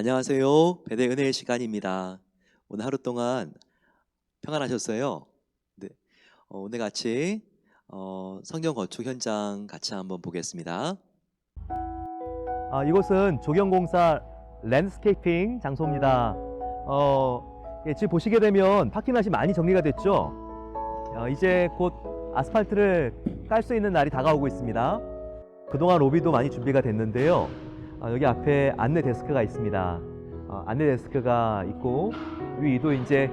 안녕하세요. 배대 은혜의 시간입니다. 오늘 하루 동안 평안하셨어요? 네. 어, 오늘 같이 어, 성경 건축 현장 같이 한번 보겠습니다. 아, 이곳은 조경공사 랜드스케이핑 장소입니다. 어, 예, 지금 보시게 되면 파킹plat이 많이 정리가 됐죠. 어, 이제 곧 아스팔트를 깔 수 있는 날이 다가오고 있습니다. 그동안 로비도 많이 준비가 됐는데요. 아, 여기 앞에 안내 데스크가 있습니다. 어, 안내 데스크가 있고 위도 이제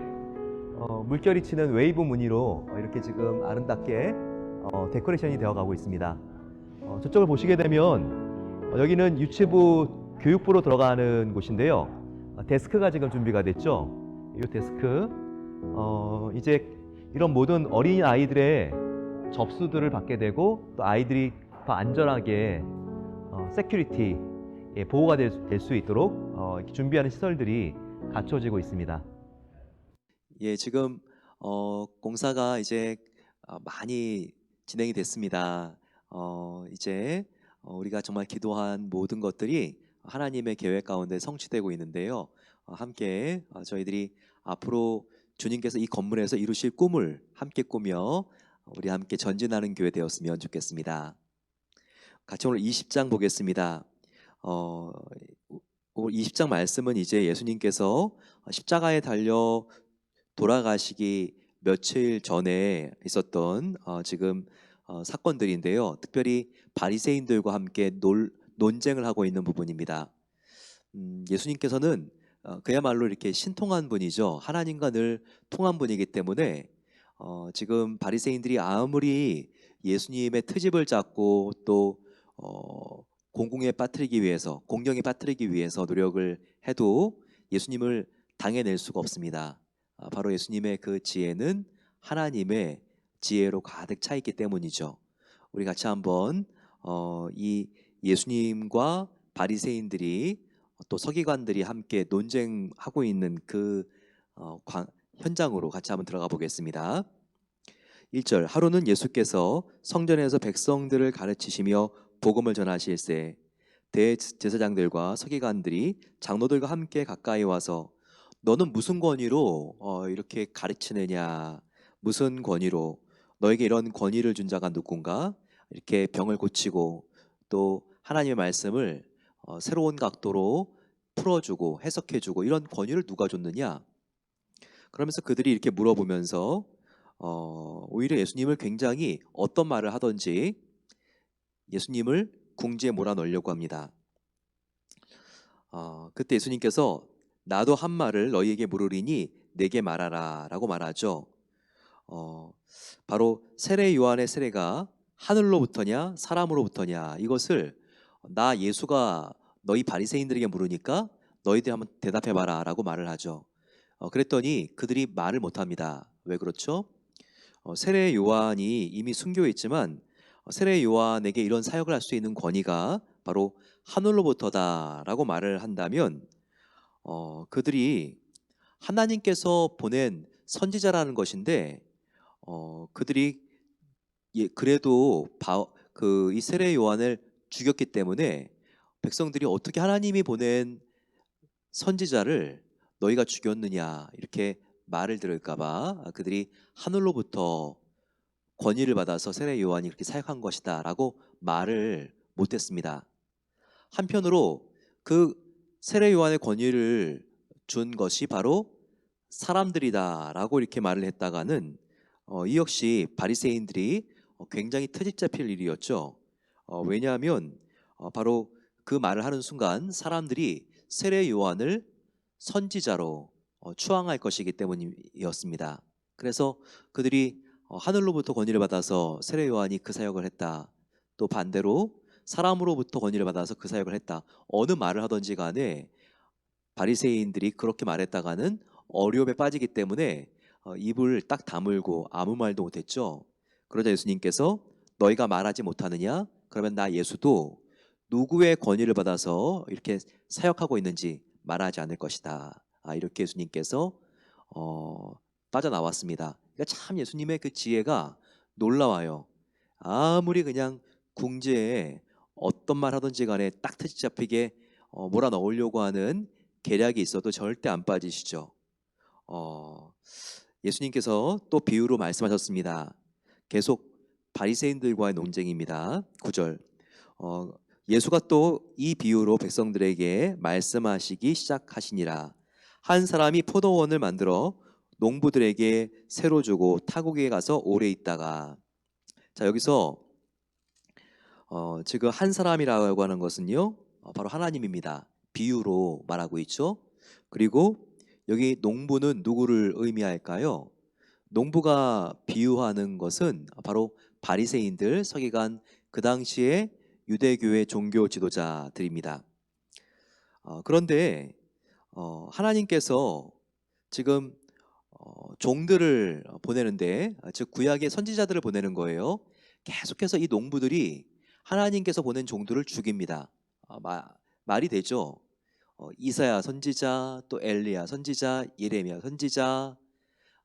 어, 물결이 치는 웨이브 무늬로 어, 이렇게 지금 아름답게 어, 데코레이션이 되어가고 있습니다. 어, 저쪽을 보시게 되면 어, 여기는 유치부 교육부로 들어가는 곳인데요. 어, 데스크가 지금 준비가 됐죠. 이 데스크 어, 이제 이런 모든 어린 아이들의 접수들을 받게 되고 또 아이들이 더 안전하게 어, 세큐리티 예, 보호가 될 수 있도록 어, 준비하는 시설들이 갖춰지고 있습니다. 예, 지금 어, 공사가 이제 어, 많이 진행이 됐습니다. 어, 이제 어, 우리가 정말 기도한 모든 것들이 하나님의 계획 가운데 성취되고 있는데요. 어, 함께 어, 저희들이 앞으로 주님께서 이 건물에서 이루실 꿈을 함께 꾸며 우리 함께 전진하는 교회 되었으면 좋겠습니다. 같이 오늘 20장 보겠습니다. 어, 오늘 20장 말씀은 이제 예수님께서 십자가에 달려 돌아가시기 며칠 전에 있었던 어, 지금 어, 사건들인데요. 특별히 바리새인들과 함께 놀, 논쟁을 하고 있는 부분입니다. 음, 예수님께서는 어, 그야말로 이렇게 신통한 분이죠. 하나님과 늘 통한 분이기 때문에 어, 지금 바리새인들이 아무리 예수님의 트집을 잡고 또 어, 공공에 빠뜨리기 위해서 공경에 빠뜨리기 위해서 노력을 해도 예수님을 당해낼 수가 없습니다. 아, 바로 예수님의 그 지혜는 하나님의 지혜로 가득 차 있기 때문이죠. 우리 같이 한번 어, 이 예수님과 바리새인들이 또 서기관들이 함께 논쟁하고 있는 그 어, 관- 현장으로 같이 한번 들어가 보겠습니다. 1절 하루는 예수께서 성전에서 백성들을 가르치시며 복음을 전하실세 대제사장들과 서기관들이 장로들과 함께 가까이 와서 너는 무슨 권위로 어, 이렇게 가르치느냐? 무슨 권위로 너에게 이런 권위를 준 자가 누군가? 이렇게 병을 고치고 또 하나님의 말씀을 어, 새로운 각도로 풀어주고 해석해주고 이런 권위를 누가 줬느냐? 그러면서 그들이 이렇게 물어보면서 어, 오히려 예수님을 굉장히 어떤 말을 하던지 예수님을 궁지에 몰아넣으려고 합니다. 어, 그때 예수님께서 나도 한 말을 너희에게 물으리니 내게 말하라 라고 말하죠. 어, 바로 세례 요한의 세례가 하늘로부터냐 사람으로부터냐 이것을 나 예수가 너희 바리새인들에게 물으니까 너희들이 한번 대답해 봐라 라고 말을 하죠. 어, 그랬더니 그들이 말을 못 합니다. 왜 그렇죠? 어, 세례 요한이 이미 어, 세례 요한에게 이런 사역을 할 수 있는 권위가 바로 하늘로부터다라고 말을 한다면 어, 그들이 하나님께서 보낸 선지자라는 것인데 어, 그들이 예, 그래도 그이 세례 요한을 죽였기 때문에 백성들이 어떻게 하나님이 보낸 선지자를 너희가 죽였느냐 이렇게 말을 들을까봐 그들이 하늘로부터 권위를 받아서 세례 요한이 이렇게 사역한 것이다라고 말을 못했습니다. 한편으로 그 세례 요한의 권위를 준 것이 바로 사람들이다라고 이렇게 말을 했다가는 어, 이 역시 바리새인들이 어, 굉장히 트집 잡힐 일이었죠. 어, 왜냐하면 어, 바로 그 말을 하는 순간 사람들이 세례 요한을 선지자로 어, 추앙할 것이기 때문이었습니다. 그래서 그들이 어, 하늘로부터 권위를 받아서 세례 요한이 그 사역을 했다. 또 반대로 사람으로부터 권위를 받아서 그 사역을 했다. 어느 말을 하든지 간에 바리새인들이 그렇게 말했다가는 어려움에 빠지기 때문에 어, 입을 딱 다물고 아무 말도 못했죠. 그러자 예수님께서 너희가 말하지 못하느냐? 그러면 나 예수도 누구의 권위를 받아서 이렇게 사역하고 있는지 말하지 않을 것이다. 아, 이렇게 예수님께서 어, 빠져나왔습니다. 그러니까 참 예수님의 그 지혜가 놀라워요. 아무리 그냥 궁지에 어떤 말 하든지 간에 딱 트집 잡히게 어, 몰아 넣으려고 하는 계략이 있어도 절대 안 빠지시죠. 어, 예수님께서 또 비유로 말씀하셨습니다. 계속 바리새인들과의 논쟁입니다. 9절. 어, 예수가 또 이 비유로 백성들에게 말씀하시기 시작하시니라. 한 사람이 포도원을 만들어 농부들에게 새로 주고 타국에 가서 오래 있다가 자 여기서 어, 지금 한 사람이라고 하는 것은요 어, 바로 하나님입니다. 비유로 말하고 있죠. 그리고 여기 농부는 누구를 의미할까요? 농부가 비유하는 것은 바로 바리새인들 서기관 그 당시에 유대교의 종교 지도자들입니다. 어, 그런데 어, 하나님께서 지금 어, 종들을 보내는데 아, 즉 구약의 선지자들을 보내는 거예요. 계속해서 이 농부들이 하나님께서 보낸 종들을 죽입니다. 아, 마- 말이 되죠. 어, 이사야 선지자, 또 엘리야 선지자, 예레미야 선지자,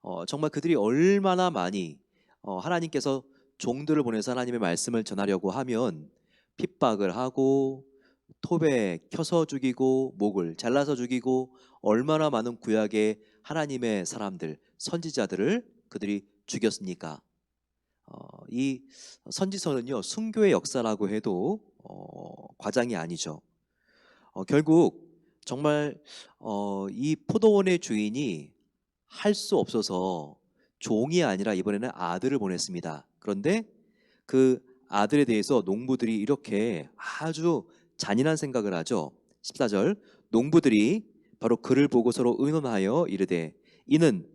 어, 정말 그들이 얼마나 많이 어, 하나님께서 종들을 보내서 하나님의 말씀을 전하려고 하면 핍박을 하고 톱에 켜서 죽이고 목을 잘라서 죽이고 얼마나 많은 구약의 하나님의 사람들 선지자들을 그들이 죽였습니까? 어, 이 선지서는요 순교의 역사라고 해도 어, 과장이 아니죠. 어, 결국 정말 어, 이 포도원의 주인이 할 수 없어서 종이 아니라 이번에는 아들을 보냈습니다. 그런데 그 아들에 대해서 농부들이 이렇게 아주 잔인한 생각을 하죠. 14절 농부들이 바로 그를 보고 서로 의논하여 이르되 이는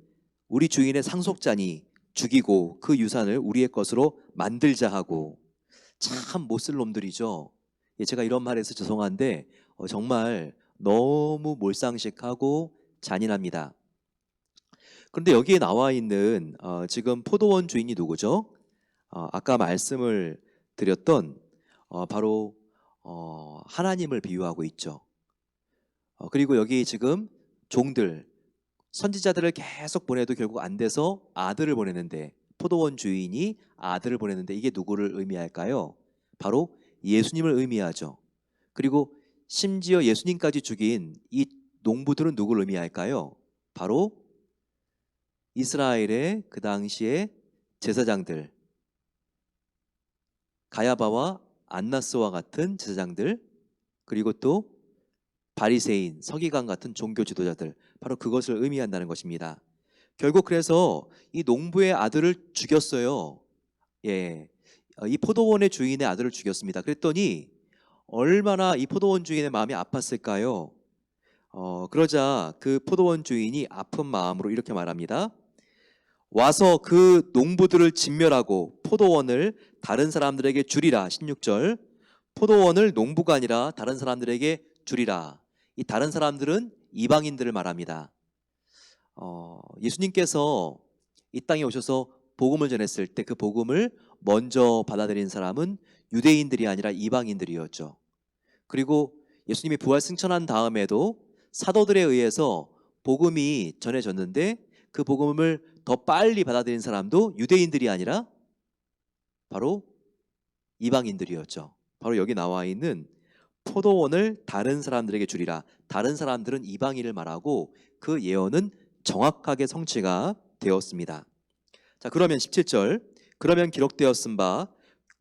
우리 주인의 상속자니 죽이고 그 유산을 우리의 것으로 만들자 하고 참 못쓸 놈들이죠. 예, 제가 이런 말해서 죄송한데 어, 정말 너무 몰상식하고 잔인합니다. 그런데 여기에 나와 있는 어, 지금 포도원 주인이 누구죠? 어, 아까 말씀을 드렸던 어, 바로 어, 하나님을 비유하고 있죠. 어, 그리고 여기 지금 종들 선지자들을 계속 보내도 결국 안 돼서 아들을 보내는데 포도원 주인이 아들을 보내는데 이게 누구를 의미할까요? 바로 예수님을 의미하죠. 그리고 심지어 예수님까지 죽인 이 농부들은 누구를 의미할까요? 바로 이스라엘의 그 당시의 제사장들 가야바와 안나스와 같은 제사장들 그리고 또 바리새인, 서기관 같은 종교 지도자들 바로 그것을 의미한다는 것입니다. 결국 그래서 이 농부의 아들을 죽였어요. 예. 어, 이 포도원의 주인의 아들을 죽였습니다. 그랬더니 얼마나 이 포도원 주인의 마음이 아팠을까요? 어, 그러자 그 포도원 주인이 아픈 마음으로 이렇게 말합니다. 와서 그 농부들을 진멸하고 포도원을 다른 사람들에게 주리라. 16절. 포도원을 농부가 아니라 다른 사람들에게 주리라. 이 다른 사람들은 이방인들을 말합니다. 어, 예수님께서 이 땅에 오셔서 복음을 전했을 때 그 복음을 먼저 받아들인 사람은 유대인들이 아니라 이방인들이었죠. 그리고 예수님이 부활 승천한 다음에도 사도들에 의해서 복음이 전해졌는데 그 복음을 더 빨리 받아들인 사람도 유대인들이 아니라 바로 이방인들이었죠. 바로 여기 나와 있는 포도원을 다른 사람들에게 주리라. 다른 사람들은 이방인을 말하고 그 예언은 정확하게 성취가 되었습니다. 자, 그러면 17절. 그러면 기록되었음 바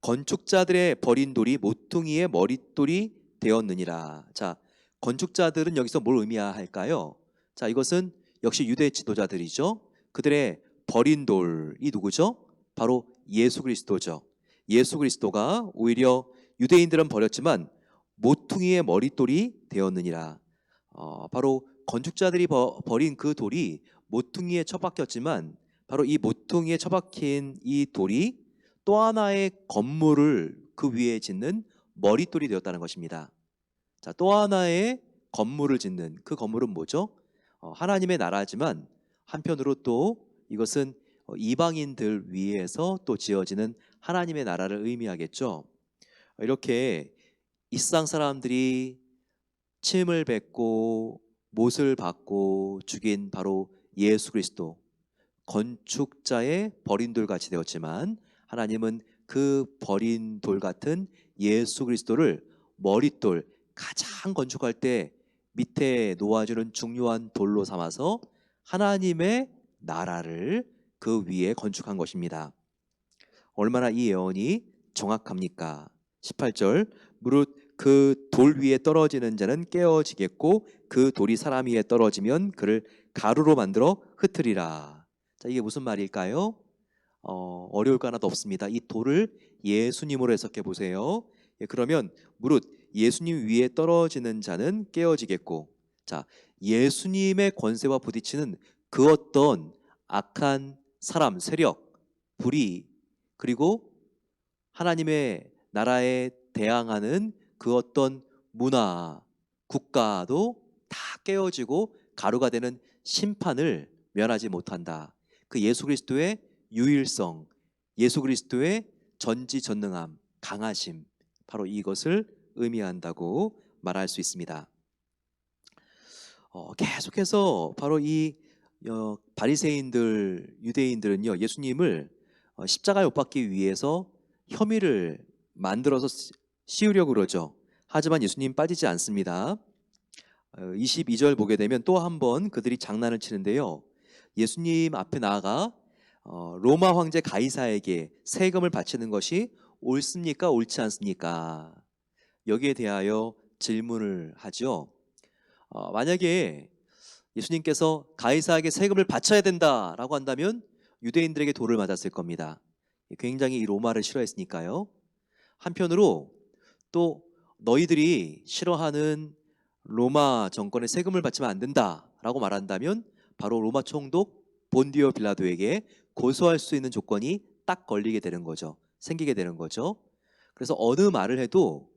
건축자들의 버린 돌이 모퉁이의 머릿돌이 되었느니라. 자, 건축자들은 여기서 뭘 의미할까요? 자, 이것은 역시 유대 지도자들이죠. 그들의 버린 돌이 누구죠? 바로 예수 그리스도죠. 예수 그리스도가 오히려 유대인들은 버렸지만 모퉁이의 머릿돌이 되었느니라. 어, 바로 건축자들이 버, 버린 그 돌이 모퉁이에 처박혔지만 바로 이 모퉁이에 처박힌 이 돌이 또 하나의 건물을 그 위에 짓는 머릿돌이 되었다는 것입니다. 자, 또 하나의 건물을 짓는 그 건물은 뭐죠? 어, 하나님의 나라지만 한편으로 또 이것은 어, 이방인들 위에서 또 지어지는 하나님의 나라를 의미하겠죠. 이렇게 이스상 사람들이 침을 뱉고 못을 받고 죽인 바로 예수 그리스도 건축자의 버린 돌 같이 되었지만 하나님은 그 버린 돌 같은 예수 그리스도를 머릿돌 가장 건축할 때 밑에 놓아주는 중요한 돌로 삼아서 하나님의 나라를 그 위에 건축한 것입니다. 얼마나 이 예언이 정확합니까? 18절 무릇 그 돌 위에 떨어지는 자는 깨어지겠고 그 돌이 사람 위에 떨어지면 그를 가루로 만들어 흩으리라. 자, 이게 무슨 말일까요? 어, 어려울 거 하나도 없습니다. 이 돌을 예수님으로 해석해 보세요. 예, 그러면 무릇 예수님 위에 떨어지는 자는 깨어지겠고, 자 예수님의 권세와 부딪히는 그 어떤 악한 사람, 세력, 불의 그리고 하나님의 나라에 대항하는 그 어떤 문화, 국가도 다 깨어지고 가루가 되는 심판을 면하지 못한다. 그 예수 그리스도의 유일성, 예수 그리스도의 전지전능함, 강하심, 바로 이것을 의미한다고 말할 수 있습니다. 어, 계속해서 바로 이 어, 바리새인들, 유대인들은요 예수님을 어, 십자가에 못 박기 위해서 혐의를 만들어서 씌- 씌우려고 그러죠. 하지만 예수님 빠지지 않습니다. 22절 보게 되면 또 한 번 그들이 장난을 치는데요. 예수님 앞에 나아가 어, 로마 황제 가이사에게 세금을 바치는 것이 옳습니까? 옳지 않습니까? 여기에 대하여 질문을 하죠. 어, 만약에 예수님께서 가이사에게 세금을 바쳐야 된다라고 한다면 유대인들에게 돌을 맞았을 겁니다. 굉장히 이 로마를 싫어했으니까요. 한편으로 또 너희들이 싫어하는 로마 정권의 세금을 받지면 안 된다라고 말한다면 바로 로마 총독 본디오 빌라도에게 고소할 수 있는 조건이 딱 걸리게 되는 거죠. 생기게 되는 거죠. 그래서 어느 말을 해도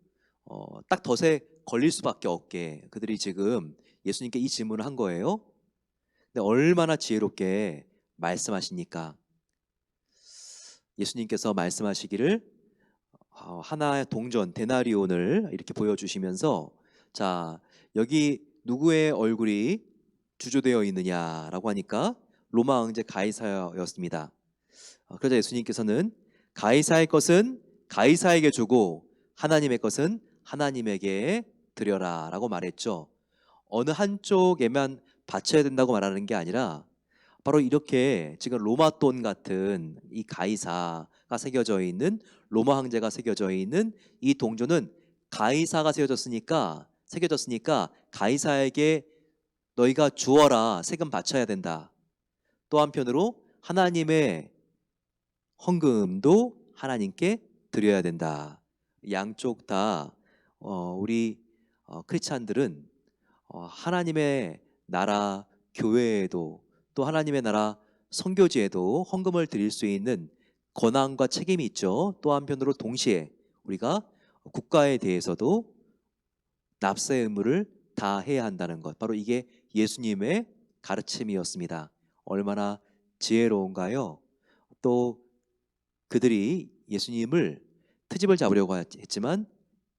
어, 딱 덫에 걸릴 수밖에 없게 그들이 지금 예수님께 이 질문을 한 거예요. 근데 얼마나 지혜롭게 말씀하십니까? 예수님께서 말씀하시기를 어, 하나의 동전 데나리온을 이렇게 보여주시면서 자 여기 누구의 얼굴이 주조되어 있느냐라고 하니까 로마 황제 가이사였습니다. 어, 그러자 예수님께서는 가이사의 것은 가이사에게 주고 하나님의 것은 하나님에게 드려라라고 말했죠. 어느 한쪽에만 바쳐야 된다고 말하는 게 아니라 바로 이렇게 지금 로마 돈 같은 이 가이사가 새겨져 있는 로마 황제가 새겨져 있는 이 동전은 가이사가 새겨졌으니까 새겨졌으니까 가이사에게 너희가 주어라 세금 바쳐야 된다. 또 한편으로 하나님의 헌금도 하나님께 드려야 된다. 양쪽 다 어, 우리 어, 크리스찬들은 어, 하나님의 나라 교회에도 또 하나님의 나라 선교지에도 헌금을 드릴 수 있는 권한과 책임이 있죠. 또 한편으로 동시에 우리가 국가에 대해서도 납세 의무를 다 해야 한다는 것. 바로 이게 예수님의 가르침이었습니다. 얼마나 지혜로운가요? 또 그들이 예수님을 트집을 잡으려고 했지만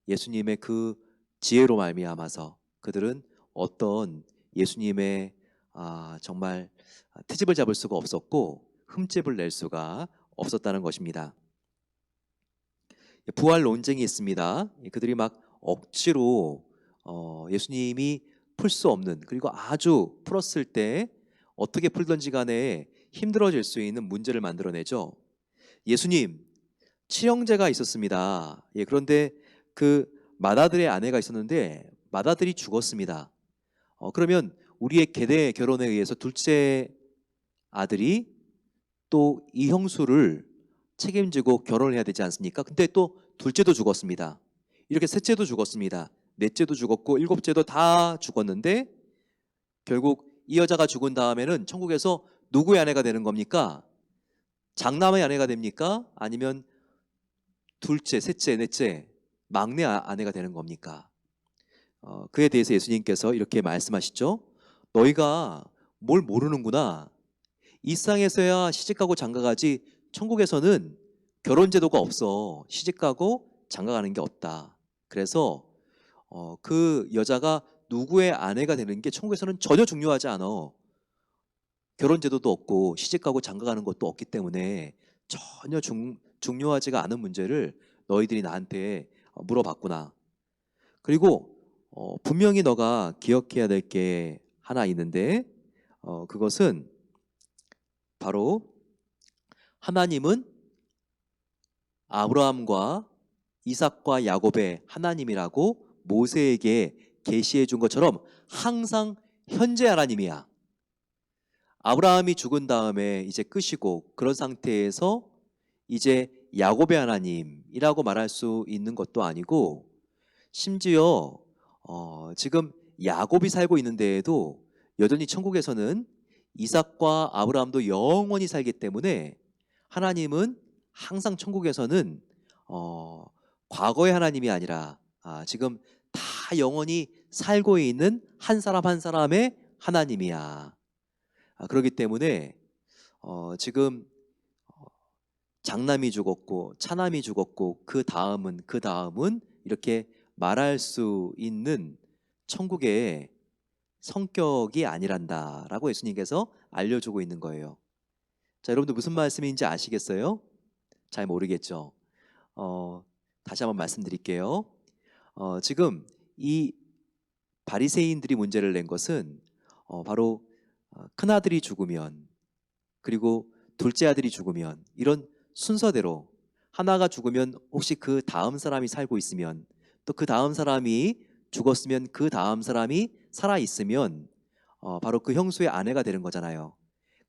예수님의 그 지혜로 말미암아서 그들은 어떤 예수님의 아, 정말 트집을 잡을 수가 없었고 흠집을 낼 수가 없었다는 것입니다. 부활 논쟁이 있습니다. 그들이 막 억지로 어, 예수님이 풀 수 없는 그리고 아주 풀었을 때 어떻게 풀던지 간에 힘들어질 수 있는 문제를 만들어내죠. 예수님 칠형제가 있었습니다. 예, 그런데 그 마다들의 아내가 있었는데 마다들이 죽었습니다. 어, 그러면 우리의 계대 결혼에 의해서 둘째 아들이 또 이 형수를 책임지고 결혼을 해야 되지 않습니까? 근데 또 둘째도 죽었습니다. 이렇게 셋째도 죽었습니다. 넷째도 죽었고 일곱째도 다 죽었는데 결국 이 여자가 죽은 다음에는 천국에서 누구의 아내가 되는 겁니까? 장남의 아내가 됩니까? 아니면 둘째, 셋째, 넷째, 막내 아- 아내가 되는 겁니까? 어, 그에 대해서 예수님께서 이렇게 말씀하시죠. 너희가 뭘 모르는구나. 이 땅에서야 시집가고 장가가지 천국에서는 결혼 제도가 없어. 시집가고 장가가는 게 없다. 그래서 어, 그 여자가 누구의 아내가 되는 게 천국에서는 전혀 중요하지 않아. 결혼 제도도 없고 시집가고 장가가는 것도 없기 때문에 전혀 중, 중요하지가 않은 문제를 너희들이 나한테 어, 물어봤구나. 그리고 어, 분명히 너가 기억해야 될 게 하나 있는데 어, 그것은 바로 하나님은 아브라함과 이삭과 야곱의 하나님이라고 모세에게 계시해 준 것처럼 항상 현재 하나님이야. 아브라함이 죽은 다음에 이제 끝이고 그런 상태에서 이제 야곱의 하나님이라고 말할 수 있는 것도 아니고 심지어 어, 지금 야곱이 살고 있는 데에도 여전히 천국에서는 이삭과 아브라함도 영원히 살기 때문에 하나님은 항상 천국에서는 어, 과거의 하나님이 아니라 아, 지금 다 영원히 살고 있는 한 사람 한 사람의 하나님이야. 아, 그렇기 때문에 어, 지금 어, 장남이 죽었고 차남이 죽었고 그 다음은 그 다음은 이렇게 말할 수 있는 천국의 성격이 아니란다라고 예수님께서 알려주고 있는 거예요. 자, 여러분들 무슨 말씀인지 아시겠어요? 잘 모르겠죠. 어, 다시 한번 말씀드릴게요. 어, 지금 이 바리새인들이 문제를 낸 것은 어, 바로 어, 큰 아들이 죽으면 그리고 둘째 아들이 죽으면 이런 순서대로 하나가 죽으면 혹시 그 다음 사람이 살고 있으면 또 그 다음 사람이 죽었으면 그 다음 사람이 살아 있으면 어, 바로 그 형수의 아내가 되는 거잖아요.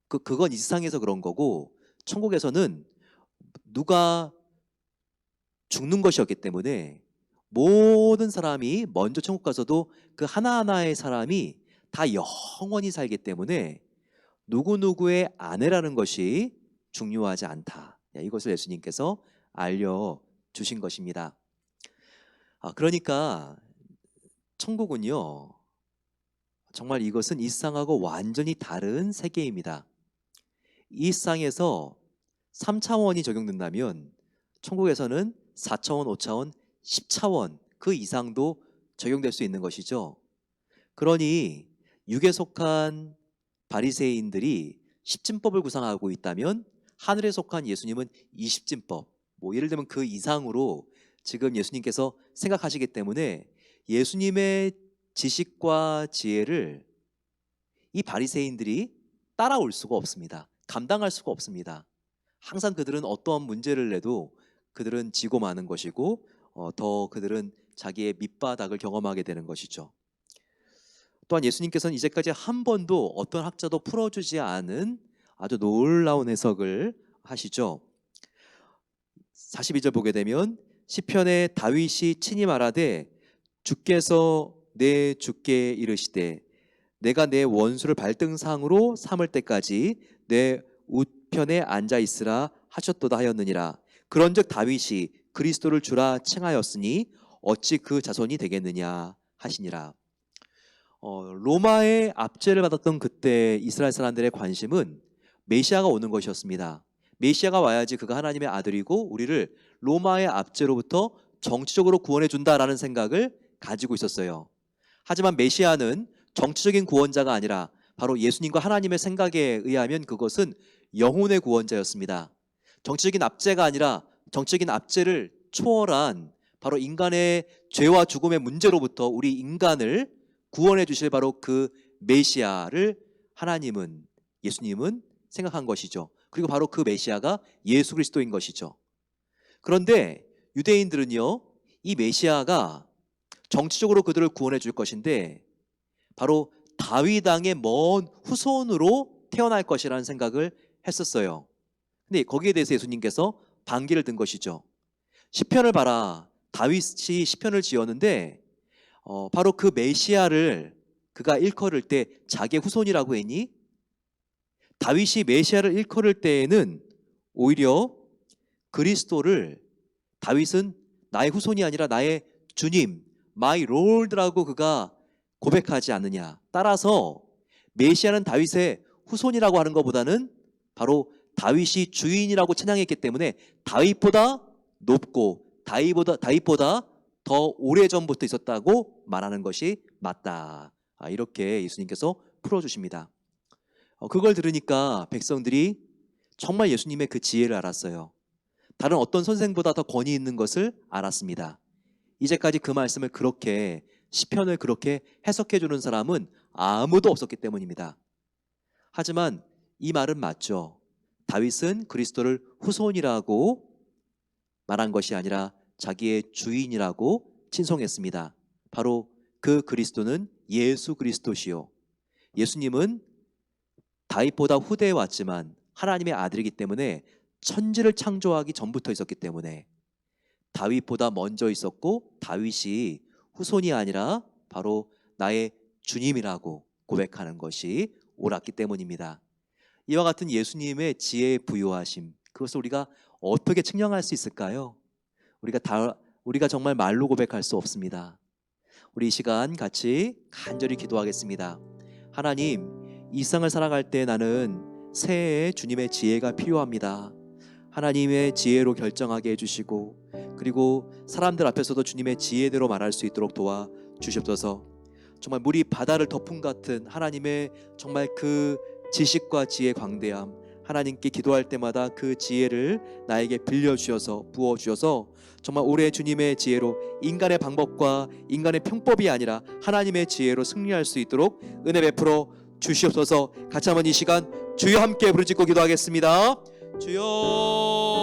그 그건 이 세상에서 그런 거고 천국에서는 누가 죽는 것이었기 때문에 모든 사람이 먼저 천국 가서도 그 하나하나의 사람이 다 영원히 살기 때문에 누구누구의 아내라는 것이 중요하지 않다. 예, 이것을 예수님께서 알려주신 것입니다. 아, 그러니까 천국은요, 정말 이것은 이 세상하고 완전히 다른 세계입니다. 이 세상에서 3차원이 적용된다면 천국에서는 4차원, 5차원, 10차원 그 이상도 적용될 수 있는 것이죠. 그러니 육에 속한 바리새인들이 십진법을 구상하고 있다면 하늘에 속한 예수님은 이십진법, 뭐 예를 들면 그 이상으로 지금 예수님께서 생각하시기 때문에 예수님의 지식과 지혜를 이 바리새인들이 따라올 수가 없습니다. 감당할 수가 없습니다. 항상 그들은 어떠한 문제를 내도 그들은 지고 마는 것이고 어, 더 그들은 자기의 밑바닥을 경험하게 되는 것이죠. 또한 예수님께서는 이제까지 한 번도 어떤 학자도 풀어주지 않은 아주 놀라운 해석을 하시죠. 42절 보게 되면 시편에 다윗이 친히 말하되 주께서 내 주께 이르시되 내가 내 원수를 발등상으로 삼을 때까지 내 우편에 앉아 있으라 하셨도다 하였느니라. 그런즉 다윗이 그리스도를 주라 칭하였으니 어찌 그 자손이 되겠느냐 하시니라. 어, 로마의 압제를 받았던 그때 이스라엘 사람들의 관심은 메시아가 오는 것이었습니다. 메시아가 와야지 그가 하나님의 아들이고 우리를 로마의 압제로부터 정치적으로 구원해 준다라는 생각을 가지고 있었어요. 하지만 메시아는 정치적인 구원자가 아니라 바로 예수님과 하나님의 생각에 의하면 그것은 영혼의 구원자였습니다. 정치적인 압제가 아니라 정치적인 압제를 초월한 바로 인간의 죄와 죽음의 문제로부터 우리 인간을 구원해 주실 바로 그 메시아를 하나님은 예수님은 생각한 것이죠. 그리고 바로 그 메시아가 예수 그리스도인 것이죠. 그런데 유대인들은요, 이 메시아가 정치적으로 그들을 구원해 줄 것인데 바로 다윗 왕의 먼 후손으로 태어날 것이라는 생각을 했었어요. 근데 거기에 대해서 예수님께서 반기를 든 것이죠. 시편을 봐라. 다윗이 시편을 지었는데 어, 바로 그 메시아를 그가 일컬을 때 자기의 후손이라고 했니? 다윗이 메시아를 일컬을 때에는 오히려 그리스도를 다윗은 나의 후손이 아니라 나의 주님, 마이 롤드라고 그가 고백하지 않느냐. 따라서 메시아는 다윗의 후손이라고 하는 것보다는 바로 다윗이 주인이라고 찬양했기 때문에 다윗보다 높고 다윗보다 다윗보다 더 오래 전부터 있었다고 말하는 것이 맞다. 아, 이렇게 예수님께서 풀어주십니다. 어, 그걸 들으니까 백성들이 정말 예수님의 그 지혜를 알았어요. 다른 어떤 선생보다 더 권위 있는 것을 알았습니다. 이제까지 그 말씀을 그렇게 시편을 그렇게 해석해 주는 사람은 아무도 없었기 때문입니다. 하지만 이 말은 맞죠. 다윗은 그리스도를 후손이라고 말한 것이 아니라 자기의 주인이라고 칭송했습니다. 바로 그 그리스도는 예수 그리스도시요. 예수님은 다윗보다 후대에 왔지만 하나님의 아들이기 때문에 천지를 창조하기 전부터 있었기 때문에 다윗보다 먼저 있었고 다윗이 후손이 아니라 바로 나의 주님이라고 고백하는 것이 옳았기 때문입니다. 이와 같은 예수님의 지혜의 부요하심 그것을 우리가 어떻게 측량할 수 있을까요? 우리가 다 우리가 정말 말로 고백할 수 없습니다. 우리 이 시간 같이 간절히 기도하겠습니다. 하나님, 이 세상을 살아갈 때 나는 새해에 주님의 지혜가 필요합니다. 하나님의 지혜로 결정하게 해주시고 그리고 사람들 앞에서도 주님의 지혜대로 말할 수 있도록 도와 주시옵소서. 정말 물이 바다를 덮은 같은 하나님의 정말 그 지식과 지혜 광대함 하나님께 기도할 때마다 그 지혜를 나에게 빌려 주셔서 부어 주셔서 정말 올해 주님의 지혜로 인간의 방법과 인간의 평법이 아니라 하나님의 지혜로 승리할 수 있도록 은혜 베풀어 주시옵소서. 같이 한번 이 시간 주여 함께 부르짖고 기도하겠습니다. 주여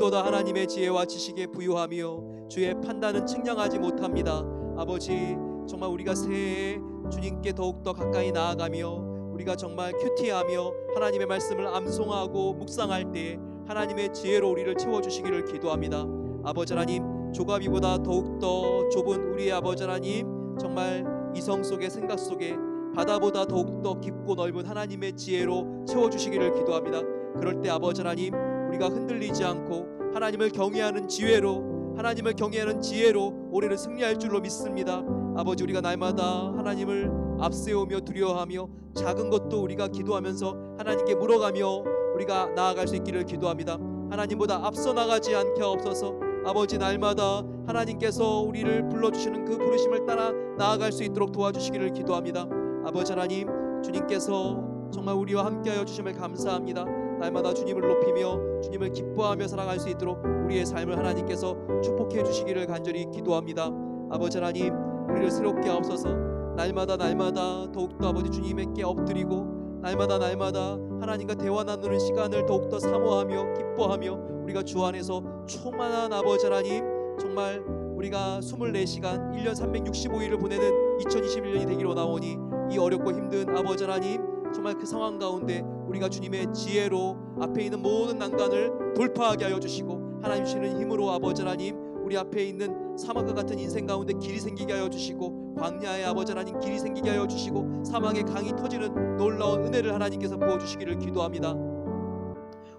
깊도다 하나님의 지혜와 지식에 부유하며 주의 판단은 측량하지 못합니다. 아버지 정말 우리가 새해에 주님께 더욱더 가까이 나아가며 우리가 정말 큐티하며 하나님의 말씀을 암송하고 묵상할 때 하나님의 지혜로 우리를 채워주시기를 기도합니다. 아버지 하나님 조가비보다 더욱더 좁은 우리의 아버지 하나님 정말 이성 속의 생각 속에 바다보다 더욱더 깊고 넓은 하나님의 지혜로 채워주시기를 기도합니다. 그럴 때 아버지 하나님 우리가 흔들리지 않고 하나님을 경외하는 지혜로 하나님을 경외하는 지혜로 올해를 승리할 줄로 믿습니다. 아버지 우리가 날마다 하나님을 앞세우며 두려워하며 작은 것도 우리가 기도하면서 하나님께 물어가며 우리가 나아갈 수 있기를 기도합니다. 하나님보다 앞서 나가지 않게 없어서 아버지 날마다 하나님께서 우리를 불러주시는 그 부르심을 따라 나아갈 수 있도록 도와주시기를 기도합니다. 아버지 하나님 주님께서 정말 우리와 함께하여 주심을 감사합니다. 날마다 주님을 높이며 주님을 기뻐하며 살아갈 수 있도록 우리의 삶을 하나님께서 축복해 주시기를 간절히 기도합니다. 아버지 하나님 우리를 새롭게 하옵소서 날마다 날마다 더욱더 아버지 주님께 엎드리고 날마다 날마다 하나님과 대화 나누는 시간을 더욱더 사모하며 기뻐하며 우리가 주 안에서 충만한 아버지 하나님 정말 우리가 24시간 1년 365일을 보내는 2021년이 되기로 나오니 이 어렵고 힘든 아버지 하나님 정말 그 상황 가운데 우리가 주님의 지혜로 앞에 있는 모든 난간을 돌파하게 하여 주시고 하나님 주시는 힘으로 아버지 하나님 우리 앞에 있는 사막과 같은 인생 가운데 길이 생기게 하여 주시고 광야의 아버지 하나님 길이 생기게 하여 주시고 사막의 강이 터지는 놀라운 은혜를 하나님께서 부어 주시기를 기도합니다.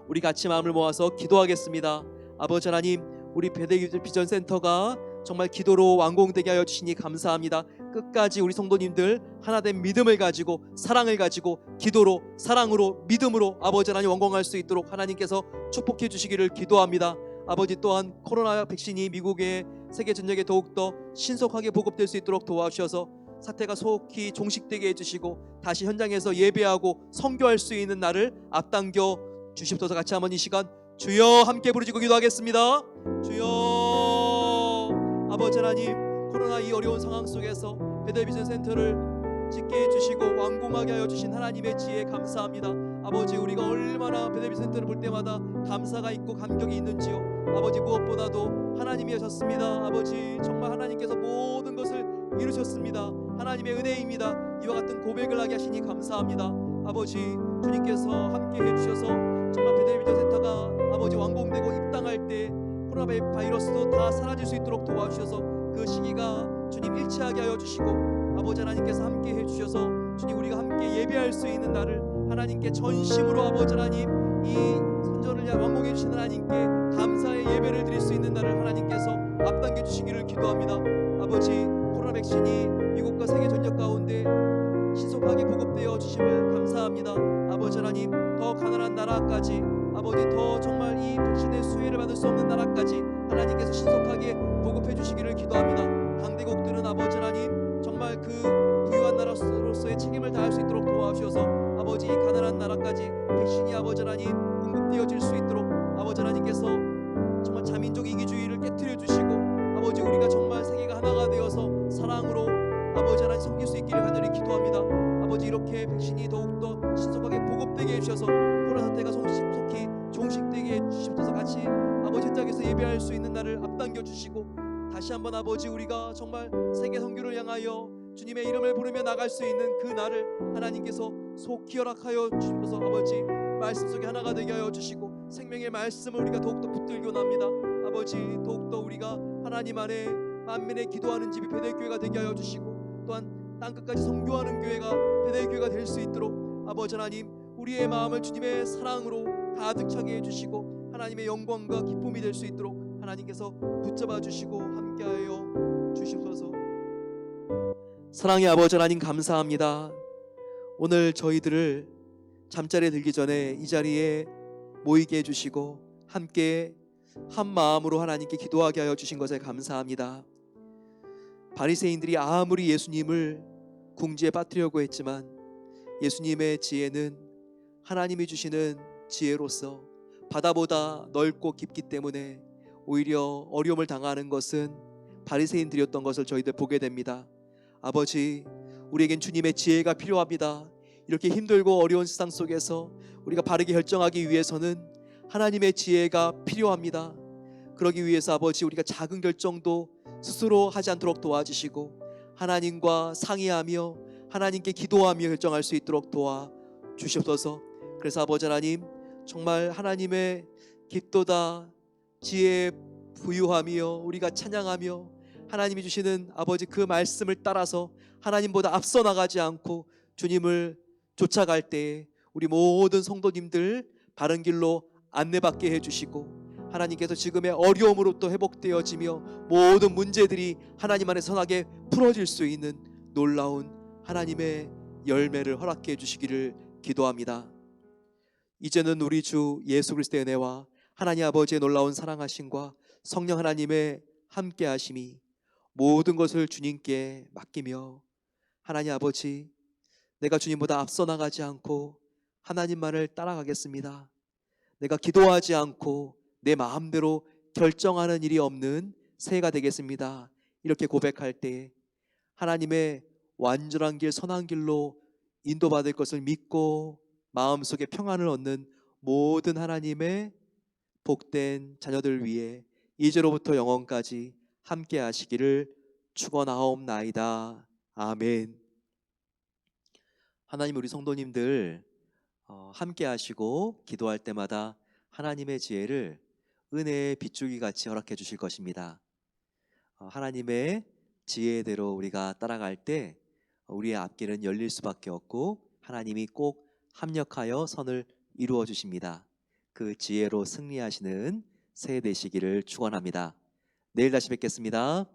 우리 같이 마음을 모아서 기도하겠습니다. 아버지 하나님 우리 베델 비전 센터가 정말 기도로 완공되게 하여 주시니 감사합니다. 끝까지 우리 성도님들 하나된 믿음을 가지고 사랑을 가지고 기도로 사랑으로 믿음으로 아버지 하나님 완공할 수 있도록 하나님께서 축복해 주시기를 기도합니다. 아버지 또한 코로나 백신이 미국의 세계 전역에 더욱더 신속하게 보급될 수 있도록 도와주셔서 사태가 속히 종식되게 해주시고 다시 현장에서 예배하고 선교할 수 있는 날을 앞당겨 주십소서 같이 한번 이 시간 주여 함께 부르짖고 기도하겠습니다. 주여 아버지 하나님 코로나 이 어려운 상황 속에서 베델비전 센터를 짓게 해주시고 완공하게 하여 주신 하나님의 지혜 감사합니다. 아버지 우리가 얼마나 베델비전 센터를 볼 때마다 감사가 있고 감격이 있는지요. 아버지 무엇보다도 하나님이 하셨습니다. 아버지 정말 하나님께서 모든 것을 이루셨습니다. 하나님의 은혜입니다. 이와 같은 고백을 하게 하시니 감사합니다. 아버지 주님께서 함께 해주셔서 정말 베델비전 센터가 아버지 완공되고 입당할 때 코로나 바이러스도 다 사라질 수 있도록 도와주셔서 그 시기가 주님 일치하게 하여 주시고 아버지 하나님께서 함께 해주셔서 주님 우리가 함께 예배할 수 있는 날을 하나님께 전심으로 아버지 하나님 이 선전을 완공해 주신 하나님께 감사의 예배를 드릴 수 있는 날을 하나님께서 앞당겨 주시기를 기도합니다. 아버지 코로나 백신이 미국과 세계 전역 가운데 신속하게 보급되어 주심을 감사합니다. 아버지 하나님 더 가난한 나라까지 아버지 더 정말 이 백신의 수혜를 받을 수 없는 나라까지 하나님께서 신속하게 보급해 주시기를 기도합니다. 강대국들은 아버지 하나님 정말 그 부유한 나라로서의 책임을 다할 수 있도록 도와주셔서 아버지 이 가난한 나라까지 백신이 아버지 하나님 공급되어질 수 있도록 아버지 하나님께서 정말 자민족 이기주의를 깨뜨려 주시고 아버지 우리가 정말 세계가 하나가 되어서 사랑으로 아버지 하나님 섬길 수 있기를 간절히 기도합니다. 아버지 이렇게 백신이 더욱더 신속하게 보급되게 해주셔서 코로나 사태가 속히 종식되게 해주셔서 같이 아버지 현장에서 예배할 수 있는 날을 앞당겨 주시고 다시 한번 아버지 우리가 정말 세계 선교를 향하여 주님의 이름을 부르며 나갈 수 있는 그 날을 하나님께서 속히 허락하여 주셔서. 아버지 말씀 속에 하나가 되게 하여 주시고 생명의 말씀을 우리가 더욱더 붙들고 납니다. 아버지 더욱더 우리가 하나님 안에 만민의 기도하는 집이 베델교회가 되게 하여 주시고 또한 땅끝까지 선교하는 교회가 베델교회가 될 수 있도록 아버지 하나님 우리의 마음을 주님의 사랑으로 가득 차게 해주시고 하나님의 영광과 기쁨이 될 수 있도록 하나님께서 붙잡아 주시고 함께하여 주시옵소서. 사랑의 아버지 하나님 감사합니다. 오늘 저희들을 잠자리에 들기 전에 이 자리에 모이게 해주시고 함께 한 마음으로 하나님께 기도하게 하여 주신 것에 감사합니다. 바리새인들이 아무리 예수님을 궁지에 빠뜨려고 했지만 예수님의 지혜는 하나님이 주시는 지혜로서 바다보다 넓고 깊기 때문에 오히려 어려움을 당하는 것은 바리새인들이었던 것을 저희들 보게 됩니다. 아버지, 우리에겐 주님의 지혜가 필요합니다. 이렇게 힘들고 어려운 세상 속에서 우리가 바르게 결정하기 위해서는 하나님의 지혜가 필요합니다. 그러기 위해서 아버지 우리가 작은 결정도 스스로 하지 않도록 도와주시고 하나님과 상의하며 하나님께 기도하며 결정할 수 있도록 도와 주시옵소서. 그래서 아버지 하나님 정말 하나님의 깊도다 지혜 부유하며 우리가 찬양하며 하나님이 주시는 아버지 그 말씀을 따라서 하나님보다 앞서 나가지 않고 주님을 쫓아갈 때에 우리 모든 성도님들 바른 길로 안내받게 해주시고 하나님께서 지금의 어려움으로부터 회복되어지며 모든 문제들이 하나님 안에 선하게 풀어질 수 있는 놀라운 하나님의 열매를 허락해 주시기를 기도합니다. 이제는 우리 주 예수 그리스도의 은혜와 하나님 아버지의 놀라운 사랑하심과 성령 하나님의 함께하심이 모든 것을 주님께 맡기며 하나님 아버지 내가 주님보다 앞서 나가지 않고 하나님만을 따라가겠습니다. 내가 기도하지 않고 내 마음대로 결정하는 일이 없는 새해가 되겠습니다. 이렇게 고백할 때 하나님의 완전한 길, 선한 길로 인도받을 것을 믿고 마음속에 평안을 얻는 모든 하나님의 복된 자녀들 위해 이제로부터 영원까지 함께 하시기를 축원하옵나이다. 아멘. 하나님 우리 성도님들 어, 함께 하시고 기도할 때마다 하나님의 지혜를 은혜의 빗줄기 같이 허락해 주실 것입니다. 어, 하나님의 지혜대로 우리가 따라갈 때 우리의 앞길은 열릴 수밖에 없고 하나님이 꼭 합력하여 선을 이루어 주십니다. 그 지혜로 승리하시는 새해 되시기를 축원합니다. 내일 다시 뵙겠습니다.